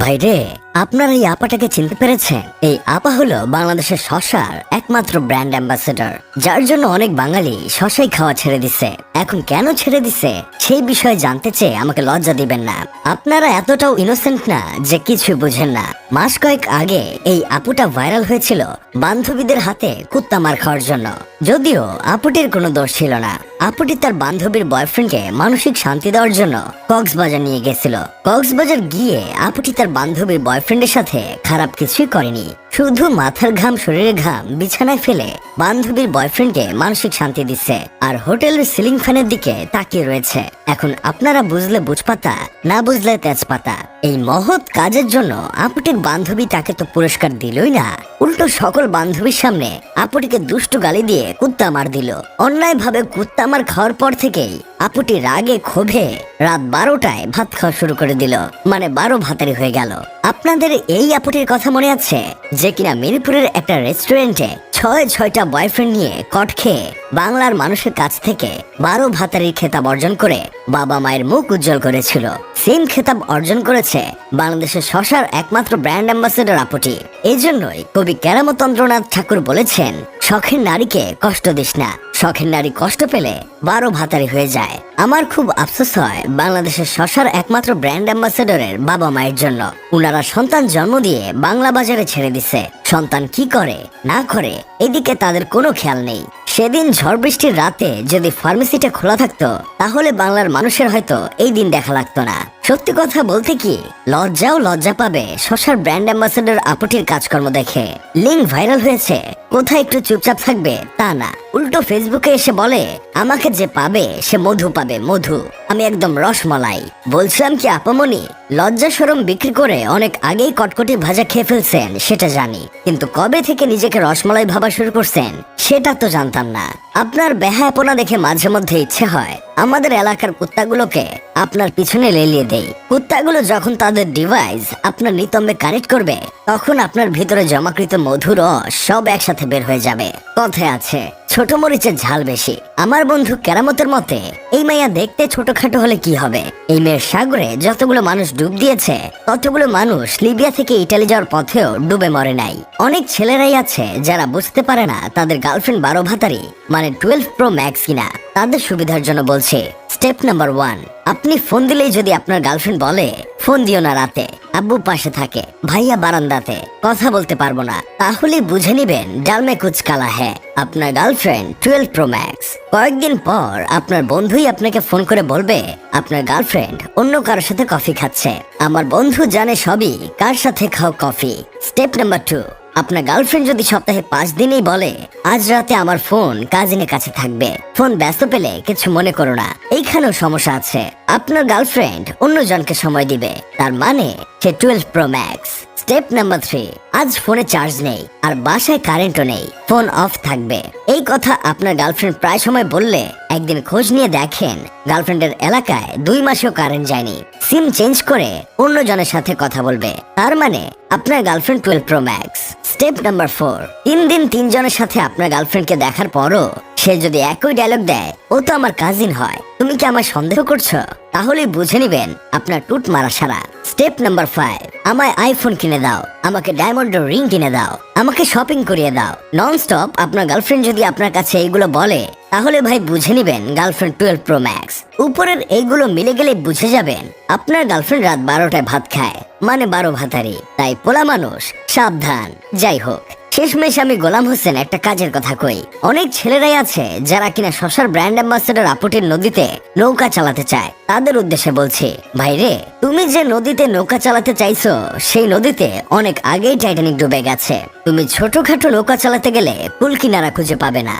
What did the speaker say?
ভাই রে আপনার এই আপাটাকে চিনতে পেরেছেন? এই আপা হলো বাংলাদেশের শশার একমাত্র ব্র্যান্ড অ্যাম্বাসেডর, যার জন্য অনেক বাঙালি শশাই খাওয়া ছেড়ে দিছে। এখন কেন ছেড়ে দিছে? সেই বিষয়ে জানতে চেয়ে আমাকে লজ্জা দিবেন না। আপনারা এতটাও ইনোসেন্ট না যে কিছু বুঝেন না। মাস কয়েক আগে এই আপুটা ভাইরাল হয়েছিল বান্ধবীদের হাতে কুত্তা মার খাওয়ার জন্য। যদিও আপুটির কোনো দোষ ছিল না। আপুটি তার বান্ধবীর বয়ফ্রেন্ডকে মানসিক শান্তি দেওয়ার জন্য কক্সবাজার নিয়ে গেছিল। কক্সবাজার গিয়ে আপুটি তার বান্ধবীর বয়ফ্রেন্ডের সাথে খারাপ কিছুই করেনি। শুধু মাথার ঘাম, শরীরের ঘাম বিছানায় ফেলে বান্ধবীর বয়ফ্রেন্ডকে মানসিক শান্তি দিচ্ছে আর হোটেলের সিলিং ফ্যানের দিকে তাকিয়ে রয়েছে। এখন আপনারা বুঝলে বুঝপাতা, না বুঝলে তেজপাতা। এই মহৎ কাজের জন্য আপুটির বান্ধবী তাকে তো পুরস্কার দিলই না। উল্টো সকল বান্ধবীর সামনে আপুটিকে দুষ্টু গালি দিয়ে কুত্তা মার দিল। অন্যায় ভাবে কুত্তা মার খাওয়ার পর থেকেই আপুটি রাগে, ক্ষোভে রাত বারোটায় ভাত খাওয়া শুরু করে দিল। মানে বারো ভাতারি হয়ে গেল। আপনাদের এই আপুটির কথা মনে আছে যে কিনা মিরপুরের একটা রেস্টুরেন্টে ছয়, ছয়টা বয়ফ্রেন্ড নিয়ে কট খেয়ে বাংলার মানুষের কাছ থেকে বারো ভাতারির খেতাব অর্জন করে বাবা মায়ের মুখ উজ্জ্বল করেছিল। সেম খেতাব অর্জন করেছে বাংলাদেশের শশার একমাত্র ব্র্যান্ড অ্যাম্বাসেডর আপুটি। এই জন্যই কবি কেরামতন্দ্রনাথ ঠাকুর বলেছেন, শখের নারীকে কষ্ট দিস না। শখের নারী কষ্ট পেলে বারো ভাতারি হয়ে যায়। আমার খুব আফসোস হয় বাংলাদেশের শশার একমাত্র ব্র্যান্ড অ্যাম্বাসেডরের বাবা মায়ের জন্য। উনারা সন্তান জন্ম দিয়ে বাংলা বাজারে ছেড়ে দিছে। সন্তান কি করে, না করে, এদিকে তাদের কোনো খেয়াল নেই। সেদিন ঝড় বৃষ্টির রাতে যদি ফার্মেসিটা খোলা থাকতো, তাহলে বাংলার মানুষের হয়তো এই দিন দেখা লাগতো না। সত্যি কথা বলতে কি, লজ্জাও লজ্জা পাবে। শশার ব্র্যান্ড অ্যাম্বাসেডর আপুটির কাজকর্ম দেখে। লিঙ্ক ভাইরাল হয়েছে। কোথায় একটু চুপচাপ থাকবে, তা না। উল্টো ফেসবুকে এসে বলে, আমাকে যে পাবে, সে মধু পাবে, মধু। আমি একদম রসমলাই। বলছিলাম কি, আপামনি, লজ্জা সরম বিক্রি করে অনেক আগেই কটকটি ভাজা খেয়ে ফেলছেন, সেটা জানি। কিন্তু কবে থেকে নিজেকে রসমলাই ভাবা শুরু করছেন, সেটা তো জানতাম না। আপনার বেহায়াপনা দেখে মাঝে মধ্যে ইচ্ছে হয়। আমাদের এলাকার কুত্তাগুলোকে আপনার পিছনে লেলিয়ে দেই। কুত্তাগুলো যখন তাদের ডিভাইস আপনার নিতম্বে কানেক্ট করবে, তখন আপনার ভিতরে জমাকৃত মধুর সব একসাথে বের হয়ে যাবে। কথায় আছে ছোট মরিচের ঝাল বেশি। আমার বন্ধু কেরামতের মতে, এই মাইয়া দেখতে ছোটখাটো হলে কি হবে? এই মেয়ের সাগরে যতগুলো মানুষ ডুব দিয়েছে, ততগুলো মানুষ লিবিয়া থেকে ইটালি যাওয়ার পথেও ডুবে মরে নাই। অনেক ছেলেরাই আছে যারা বুঝতে পারে না তাদের গার্লফ্রেন্ড বারো ভাতারি মানে টুয়েলভ প্রো ম্যাক্স কিনা। তাদের সুবিধার জন্য বলছে স্টেপ নাম্বার ওয়ান আপনি ফোন দিলেই যদি আপনার গার্লফ্রেন্ড বলে ফোন দিও না রাতে, আব্বু পাশে থাকে, ভাইয়া বারান্দাতে, কথা বলতে পারব না, তাহলে বুঝে নিবেন ডালমে কুচ কালা হ্যাঁ আপনার গার্লফ্রেন্ড টুয়েলভ প্রো ম্যাক্স কয়েকদিন পর আপনার বন্ধুই আপনাকে ফোন করে বলবে, আপনার গার্লফ্রেন্ড অন্য কারোর সাথে কফি খাচ্ছে। আমার বন্ধু জানে সবই, কার সাথে খাও কফি স্টেপ নাম্বার টু আপনার গার্লফ্রেন্ড যদি সপ্তাহে পাঁচ দিনই বলে, আজ রাতে আমার ফোন কাজিনের কাছে থাকবে। ফোন ব্যস্ত পেলে কিছু মনে করো না। এইখানেও সমস্যা আছে। আপনার গার্লফ্রেন্ড অন্যজনকে সময় দিবে। তার মানে সে twelve pro max step number three আজ ফোনে চার্জ নেই, আর বাসায় কারেন্টও নেই। ফোন অফ থাকবে। এই কথা আপনার গার্লফ্রেন্ড প্রায় সময় বললে, একদিন খোঁজ নিয়ে দেখেন গার্লফ্রেন্ডের এলাকায় দুই মাসেও কারেন্ট যায়নি। সিম চেঞ্জ করে অন্যজনের সাথে কথা বলবে। তার মানে আপনার girlfriend twelve pro max step number four. তিন দিন তিনজনের সাথে আপনার গার্লফ্রেন্ডকে দেখার পরও সে যদি একই ডায়লগ দেয়, ও তো আমার কাজিন হয়। তুমি কি আমার সন্দেহ করছ? তাহলে বুঝে নিবেন আপনার টুট মারা সারা। স্টেপ নাম্বার ফাইভ, আমায় আইফোন কিনে দাও, আমাকে ডায়মন্ড রিং কিনে দাও, আমাকে শপিং করিয়ে দাও। নন স্টপ আপনার গার্লফ্রেন্ড যদি আপনার কাছে এইগুলো বলে তাহলে ভাই বুঝে নিবেন গার্লফ্রেন্ড টুয়েলভ প্রো ম্যাক্স উপরের এইগুলো মিলে গেলে বুঝে যাবেন, আপনার গার্লফ্রেন্ড রাত বারোটায় ভাত খায় মানে বারো ভাতারি। তাই পোলা মানুষ, সাবধান। যাই হোক, শেষমেশ আমি গোলাম হোসেন একটা কাজের কথা কই। অনেক ছেলেরাই আছে যারা কিনা শশার ব্র্যান্ড অ্যাম্বাসেডর আপুটির নদীতে নৌকা চালাতে চায়। তাদের উদ্দেশ্যে বলছি, ভাই রে, তুমি যে নদীতে নৌকা চালাতে চাইছো, সেই নদীতে অনেক আগেই টাইটানিক ডুবে গেছে। তুমি ছোটখাটো নৌকা চালাতে গেলে কুল কিনারা খুঁজে পাবে না।